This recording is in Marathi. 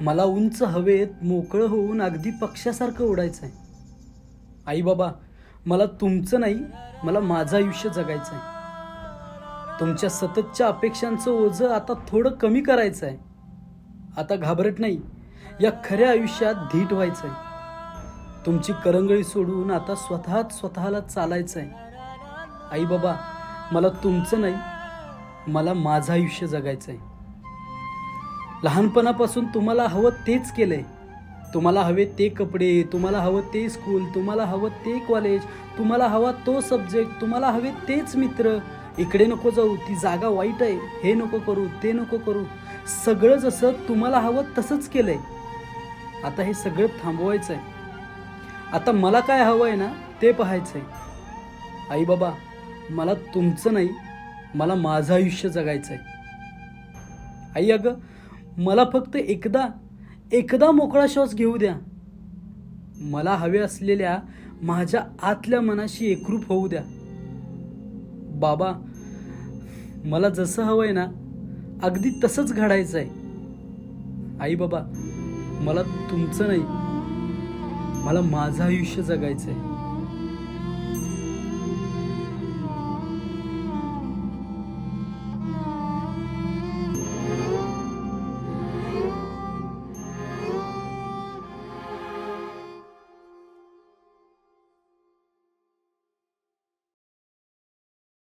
मला उंच हवेत मोकळं होऊन अगदी पक्षासारखं उडायचं आहे आई बाबा मला तुमचं नाही मला माझं आयुष्य जगायचं आहे तुमच्या सततच्या अपेक्षांचं ओझं आता थोडं कमी करायचं आहे आता घाबरत नाही या खऱ्या आयुष्यात धीट व्हायचं आहे तुमची करंगळी सोडून आता स्वतःच स्वतःला चालायचं आहे आई बाबा मला तुमचं नाही मला माझं आयुष्य जगायचं आहे लहानपणापासून तुम्हाला हवं तेच केलंय. तुम्हाला हवे ते कपडे तुम्हाला हवं ते स्कूल तुम्हाला हवं ते कॉलेज तुम्हाला हवा तो सब्जेक्ट तुम्हाला हवे तेच मित्र. इकडे नको जाऊ ती जागा वाईट आहे. हे नको करू ते नको करू. सगळं जसं तुम्हाला हवं तसंच केलंय. आता हे सगळं थांबवायचं आहे आता मला काय हवं आहे ना ते पाहायचं आहे आई बाबा मला तुमचं नाही मला माझं आयुष्य जगायचं आहे आई अगं मला फक्त एकदा एकदा मोकळा श्वास घेऊ द्या. मला हवे असलेल्या माझ्या आतल्या मनाशी एकरूप होऊ द्या. बाबा मला जसं हवं आहे ना अगदी तसंच घडायचं आहे आई बाबा मला तुमचं नाही मला माझं आयुष्य जगायचं आहे